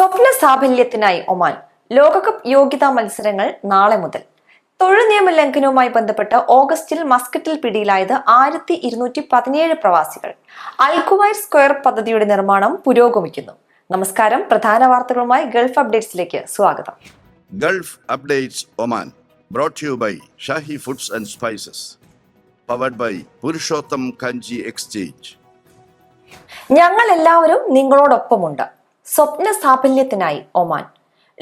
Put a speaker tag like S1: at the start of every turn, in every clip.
S1: സ്വപ്ന സാഫല്യത്തിനായി ഒമാൻ ലോകകപ്പ് യോഗ്യതാ മത്സരങ്ങൾ നാളെ മുതൽ. തൊഴിൽ നിയമ ലംഘനവുമായി ബന്ധപ്പെട്ട് ഓഗസ്റ്റിൽ മസ്കറ്റിൽ പിടിയിലായത് ആയിരത്തി ഇരുന്നൂറ്റി പതിനേഴ് പ്രവാസികൾ. അൽകുവൈർ സ്ക്വയർ പദ്ധതിയുടെ നിർമ്മാണം പുരോഗമിക്കുന്നു. നമസ്കാരം. പ്രധാന വാർത്തകളുമായി ഗൾഫ് അപ്ഡേറ്റ്സിലേക്ക് സ്വാഗതം.
S2: Gulf updates Oman brought you by Shahi foods and spices powered by Purushottam Kanji exchange.
S1: ഞങ്ങൾ എല്ലാവരും നിങ്ങളോടൊപ്പമുണ്ട്. സ്വപ്ന സാഫല്യത്തിനായി ഒമാൻ.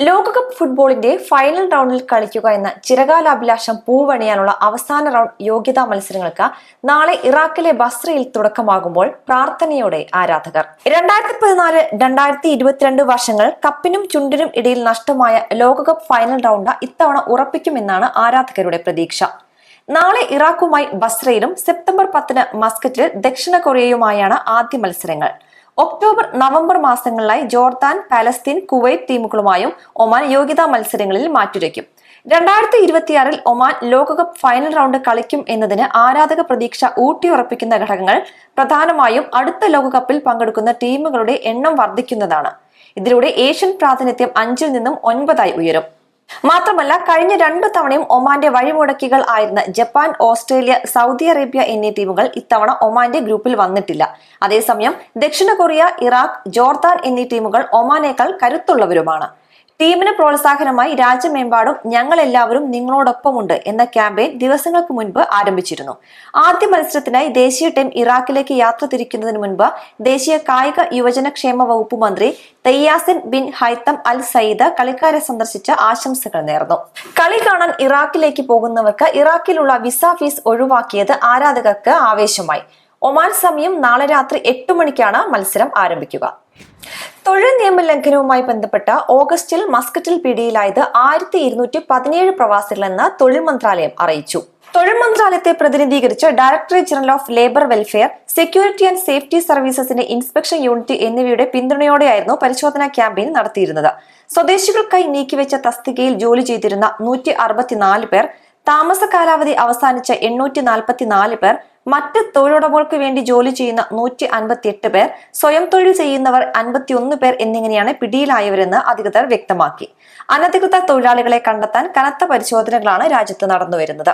S1: ലോകകപ്പ് ഫുട്ബോളിന്റെ ഫൈനൽ റൗണ്ടിൽ കളിക്കുക എന്ന ചിരകാലാഭിലാഷം പൂവണിയാനുള്ള അവസാന റൗണ്ട് യോഗ്യതാ മത്സരങ്ങൾക്ക് നാളെ ഇറാഖിലെ ബസ്രയിൽ തുടക്കമാകുമ്പോൾ പ്രാർത്ഥനയോടെ ആരാധകർ. രണ്ടായിരത്തി പതിനാല് രണ്ടായിരത്തി ഇരുപത്തിരണ്ട് വർഷങ്ങൾ കപ്പിനും ചുണ്ടിനും ഇടയിൽ നഷ്ടമായ ലോകകപ്പ് ഫൈനൽ റൗണ്ട് ഇത്തവണ ഉറപ്പിക്കുമെന്നാണ് ആരാധകരുടെ പ്രതീക്ഷ. നാളെ ഇറാഖുമായി ബസ്രയിലും സെപ്റ്റംബർ പത്തിന് മസ്കറ്റിൽ ദക്ഷിണ കൊറിയയുമായാണ് ആദ്യ മത്സരങ്ങൾ. ഒക്ടോബർ നവംബർ മാസങ്ങളിലായി ജോർദാൻ പാലസ്തീൻ കുവൈറ്റ് ടീമുകളുമായും ഒമാൻ യോഗ്യതാ മത്സരങ്ങളിൽ മാറ്റുരയ്ക്കും. രണ്ടായിരത്തി ഇരുപത്തിയാറിൽ ഒമാൻ ലോകകപ്പ് ഫൈനൽ റൗണ്ട് കളിക്കും എന്നതിന് ആരാധക പ്രതീക്ഷ ഊട്ടിയുറപ്പിക്കുന്ന ഘടകങ്ങൾ പ്രധാനമായും അടുത്ത ലോകകപ്പിൽ പങ്കെടുക്കുന്ന ടീമുകളുടെ എണ്ണം വർദ്ധിക്കുന്നതാണ്. ഇതിലൂടെ ഏഷ്യൻ പ്രാതിനിധ്യം അഞ്ചിൽ നിന്നും ഒൻപതായി ഉയരും. മാത്രമല്ല കഴിഞ്ഞ രണ്ടു തവണയും ഒമാന്റെ വഴിമുടക്കികൾ ആയിരുന്ന ജപ്പാൻ ഓസ്ട്രേലിയ സൗദി അറേബ്യ എന്നീ ടീമുകൾ ഇത്തവണ ഒമാന്റെ ഗ്രൂപ്പിൽ വന്നിട്ടില്ല. അതേസമയം ദക്ഷിണ കൊറിയ ഇറാഖ് ജോർദാൻ എന്നീ ടീമുകൾ ഒമാനേക്കാൾ കരുത്തുള്ളവരുമാണ്. ടീമിന് പ്രോത്സാഹനമായി രാജ്യമെമ്പാടും ഞങ്ങൾ എല്ലാവരും നിങ്ങളോടൊപ്പമുണ്ട് എന്ന ക്യാമ്പയിൻ ദിവസങ്ങൾക്ക് മുൻപ് ആരംഭിച്ചിരുന്നു. ആദ്യ മത്സരത്തിനായി ദേശീയ ടീം ഇറാഖിലേക്ക് യാത്ര തിരിക്കുന്നതിന് മുൻപ് ദേശീയ കായിക യുവജനക്ഷേമ വകുപ്പ് മന്ത്രി തയ്യാസിൻ ബിൻ ഹൈത്തം അൽ സയ്യിദ് കളിക്കാരെ സന്ദർശിച്ച ആശംസകൾ നേർന്നു. കളി കാണാൻ ഇറാഖിലേക്ക് പോകുന്നവർക്ക് ഇറാഖിലുള്ള വിസ ഫീസ് ഒഴിവാക്കിയത് ആരാധകർക്ക് ആവേശമായി. ഒമാൻ സമയം നാളെ രാത്രി എട്ട് മണിക്കാണ് മത്സരം ആരംഭിക്കുക. തൊഴിൽ നിയമ ലംഘനവുമായി ബന്ധപ്പെട്ട ഓഗസ്റ്റിൽ മസ്കറ്റിൽ പിടിയിലായത് ആയിരത്തി ഇരുന്നൂറ്റി പതിനേഴ് പ്രവാസികളെന്ന് തൊഴിൽ മന്ത്രാലയം അറിയിച്ചു. തൊഴിൽ മന്ത്രാലയത്തെ പ്രതിനിധീകരിച്ച് directorate general of labour welfare security and safety സർവീസസിന്റെ inspection unit എന്നിവയുടെ പിന്തുണയോടെയായിരുന്നു പരിശോധനാ ക്യാമ്പയിൻ നടത്തിയിരുന്നത്. സ്വദേശികൾക്കായി നീക്കിവെച്ച തസ്തികയിൽ ജോലി ചെയ്തിരുന്ന നൂറ്റി പേർ താമസ കാലാവധി അവസാനിച്ച എണ്ണൂറ്റി നാൽപ്പത്തിനാല് പേർ മറ്റ് തൊഴിലുടമകൾക്ക് വേണ്ടി ജോലി ചെയ്യുന്ന നൂറ്റി അൻപത്തിയെട്ട് പേർ സ്വയം തൊഴിൽ ചെയ്യുന്നവർ അൻപത്തിയൊന്ന് പേർ എന്നിങ്ങനെയാണ് പിടിയിലായവരെന്ന് അധികൃതർ വ്യക്തമാക്കി. അനധികൃത തൊഴിലാളികളെ കണ്ടെത്താൻ കനത്ത പരിശോധനകളാണ് രാജ്യത്ത് നടന്നുവരുന്നത്.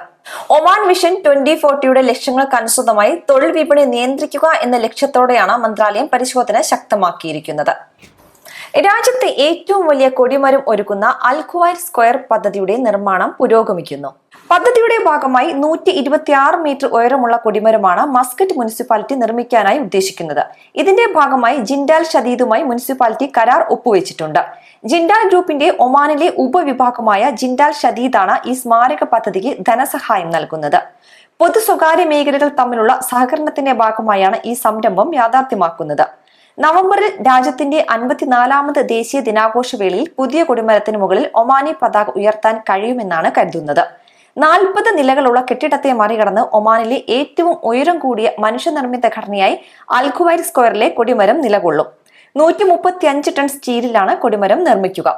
S1: ഒമാൻ വിഷൻ ട്വന്റി ഫോർട്ടിയുടെ ലക്ഷ്യങ്ങൾക്കനുസൃതമായി തൊഴിൽ വിപണി നിയന്ത്രിക്കുക എന്ന ലക്ഷ്യത്തോടെയാണ് മന്ത്രാലയം പരിശോധന ശക്തമാക്കിയിരിക്കുന്നത്. രാജ്യത്തെ ഏറ്റവും വലിയ കൊടിമരം ഒരുക്കുന്ന അൽഖുവൈർ സ്ക്വയർ പദ്ധതിയുടെ നിർമ്മാണം പുരോഗമിക്കുന്നു. പദ്ധതിയുടെ ഭാഗമായി നൂറ്റി ഇരുപത്തിയാറ് മീറ്റർ ഉയരമുള്ള കൊടിമരമാണ് മസ്കറ്റ് മുനിസിപ്പാലിറ്റി നിർമ്മിക്കാനായി ഉദ്ദേശിക്കുന്നത്. ഇതിന്റെ ഭാഗമായി ജിൻഡാൽ ഷദീദുമായി മുനിസിപ്പാലിറ്റി കരാർ ഒപ്പുവെച്ചിട്ടുണ്ട്. ജിൻഡാൽ ഗ്രൂപ്പിന്റെ ഒമാനിലെ ഉപവിഭാഗമായ ജിൻഡാൽ ഷദീദാണ് ഈ സ്മാരക പദ്ധതിക്ക് ധനസഹായം നൽകുന്നത്. പൊതു സ്വകാര്യ മേഖലകൾ തമ്മിലുള്ള സഹകരണത്തിന്റെ ഭാഗമായാണ് ഈ സംരംഭം യാഥാർത്ഥ്യമാക്കുന്നത്. നവംബറിൽ രാജ്യത്തിന്റെ അൻപത്തിനാലാമത് ദേശീയ ദിനാഘോഷ വേളയിൽ പുതിയ കൊടിമരത്തിന് മുകളിൽ ഒമാനി പതാക ഉയർത്താൻ കഴിയുമെന്നാണ് കരുതുന്നത്. നാൽപ്പത് നിലകളുള്ള കെട്ടിടത്തെ മറികടന്ന് ഒമാനിലെ ഏറ്റവും ഉയരം കൂടിയ മനുഷ്യനിർമ്മിത ഘടനയായി അൽഖുവൈർ സ്ക്വയറിലെ കൊടിമരം നിലകൊള്ളും. നൂറ്റി മുപ്പത്തി അഞ്ച് ടൺ സ്റ്റീലിലാണ് കൊടിമരം നിർമ്മിക്കുക.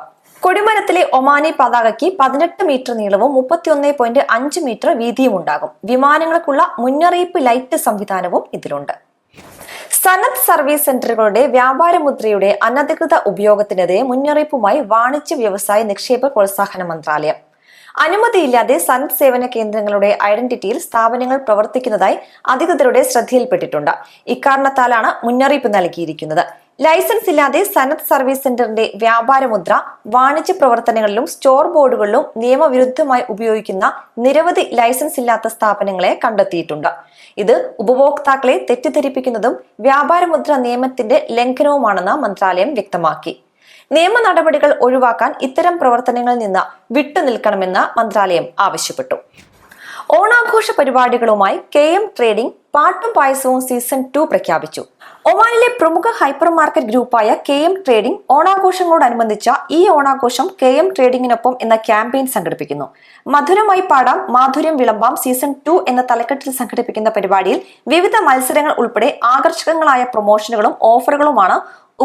S1: കൊടിമരത്തിലെ ഒമാനി പതാകയ്ക്ക് പതിനെട്ട് മീറ്റർ നീളവും മുപ്പത്തിയൊന്ന് പോയിന്റ് അഞ്ച് മീറ്റർ വീതിയും ഉണ്ടാകും. വിമാനങ്ങൾക്കുള്ള മുന്നറിയിപ്പ് ലൈറ്റ് സംവിധാനവും ഇതിലുണ്ട്. സനത് സർവീസ് സെന്ററുകളുടെ വ്യാപാര മുദ്രയുടെ അനധികൃത ഉപയോഗത്തിനെതിരെ മുന്നറിയിപ്പുമായി വാണിജ്യ വ്യവസായ നിക്ഷേപ പ്രോത്സാഹന മന്ത്രാലയം. അനുമതിയില്ലാതെ സനത് സേവന കേന്ദ്രങ്ങളുടെ ഐഡന്റിറ്റിയിൽ സ്ഥാപനങ്ങൾ പ്രവർത്തിക്കുന്നതായി അധികൃതരുടെ ശ്രദ്ധയിൽപ്പെട്ടിട്ടുണ്ട്. ഇക്കാരണത്താലാണ് മുന്നറിയിപ്പ് നൽകിയിരിക്കുന്നത്. ലൈസൻസ് ഇല്ലാതെ സനത് സർവീസ് സെന്ററിന്റെ വ്യാപാരമുദ്ര വാണിജ്യ പ്രവർത്തനങ്ങളിലും സ്റ്റോർ ബോർഡുകളിലും നിയമവിരുദ്ധമായി ഉപയോഗിക്കുന്ന നിരവധി ലൈസൻസ് ഇല്ലാത്ത സ്ഥാപനങ്ങളെ കണ്ടെത്തിയിട്ടുണ്ട്. ഇത് ഉപഭോക്താക്കളെ തെറ്റിദ്ധരിപ്പിക്കുന്നതും വ്യാപാരമുദ്ര നിയമത്തിന്റെ ലംഘനവുമാണെന്ന് മന്ത്രാലയം വ്യക്തമാക്കി. നിയമ നടപടികൾ ഒഴിവാക്കാൻ ഇത്തരം പ്രവർത്തനങ്ങളിൽ നിന്ന് വിട്ടുനിൽക്കണമെന്ന് മന്ത്രാലയം ആവശ്യപ്പെട്ടു ഓണാഘോഷ പരിപാടികളുമായി കെ എം ട്രേഡിംഗ് പാട്ടും പായസവും സീസൺ ടു പ്രഖ്യാപിച്ചു. ഒമാനിലെ പ്രമുഖ ഹൈപ്പർ മാർക്കറ്റ് ഗ്രൂപ്പായ കെ എം ട്രേഡിംഗ് ഓണാഘോഷങ്ങളോടനുബന്ധിച്ച ഈ ഓണാഘോഷം കെ എം ട്രേഡിംഗിനൊപ്പം എന്ന ക്യാമ്പയിൻ സംഘടിപ്പിക്കുന്നു. മധുരമായി പാടാം മാധുര്യം വിളമ്പാം സീസൺ ടു എന്ന തലക്കെട്ടിൽ സംഘടിപ്പിക്കുന്ന പരിപാടിയിൽ വിവിധ മത്സരങ്ങൾ ഉൾപ്പെടെ ആകർഷകങ്ങളായ പ്രൊമോഷനുകളും ഓഫറുകളുമാണ്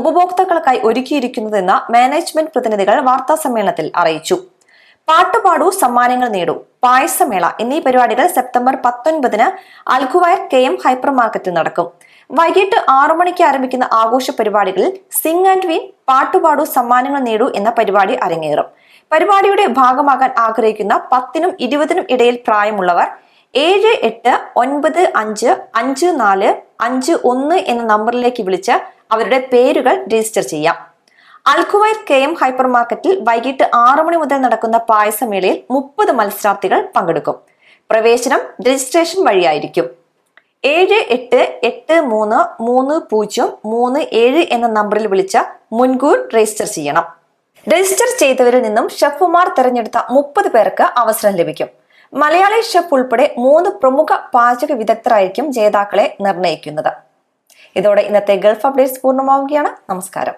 S1: ഉപഭോക്താക്കൾക്കായി ഒരുക്കിയിരിക്കുന്നതെന്ന് മാനേജ്മെന്റ് പ്രതിനിധികൾ വാർത്താസമ്മേളനത്തിൽ അറിയിച്ചു. പാട്ടുപാടൂ സമ്മാനങ്ങൾ നേടൂ. പായസമേള എന്നീ പരിപാടികൾ സെപ്റ്റംബർ പത്തൊൻപതിന് അൽഖുവയർ കെ എം ഹൈപ്പർ മാർക്കറ്റിൽ നടക്കും. വൈകിട്ട് ആറു മണിക്ക് ആരംഭിക്കുന്ന ആഘോഷ പരിപാടികളിൽ സിംഗ് ആൻഡ് വിൻ പാട്ടുപാടൂ സമ്മാനങ്ങൾ നേടൂ എന്ന പരിപാടി അരങ്ങേറും. പരിപാടിയുടെ ഭാഗമാകാൻ ആഗ്രഹിക്കുന്ന പത്തിനും ഇരുപതിനും ഇടയിൽ പ്രായമുള്ളവർ ഏഴ് എട്ട് ഒൻപത് അഞ്ച് അഞ്ച് നാല് അഞ്ച് ഒന്ന് എന്ന നമ്പറിലേക്ക് വിളിച്ച് അവരുടെ പേരുകൾ രജിസ്റ്റർ ചെയ്യാം. അൽഖുവൈർ കെ എം ഹൈപ്പർ മാർക്കറ്റിൽ വൈകിട്ട് ആറു മണി മുതൽ നടക്കുന്ന പായസമേളയിൽ മുപ്പത് മത്സരാർത്ഥികൾ പങ്കെടുക്കും. പ്രവേശനം രജിസ്ട്രേഷൻ വഴിയായിരിക്കും. ഏഴ് എട്ട് എട്ട് മൂന്ന് മൂന്ന് പൂജ്യം മൂന്ന് ഏഴ് എന്ന നമ്പറിൽ വിളിച്ച മുൻകൂർ രജിസ്റ്റർ ചെയ്യണം. രജിസ്റ്റർ ചെയ്തവരിൽ നിന്നും ഷെഫുമാർ തെരഞ്ഞെടുത്ത മുപ്പത് പേർക്ക് അവസരം ലഭിക്കും. മലയാളി ഷെഫ് ഉൾപ്പെടെ മൂന്ന് പ്രമുഖ പാചക വിദഗ്ധരായിരിക്കും ജേതാക്കളെ നിർണയിക്കുന്നത് ഇതോടെ ഇന്നത്തെ ഗൾഫ് അപ്ഡേറ്റ്സ് പൂർണമാവുകയാണ്. നമസ്കാരം.